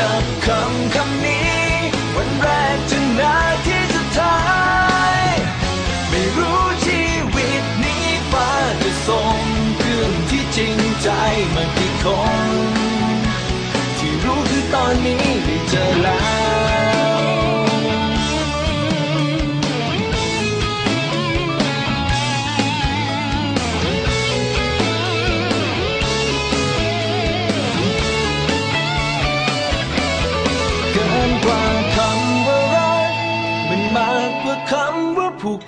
กับคำคำนี้ วันแรกจนนาทีสุดท้าย ไม่รู้ชีวิตนี้ฟ้าจะส่งเพื่อนที่จริงใจมากี่คนที่รู้คือตอนนี้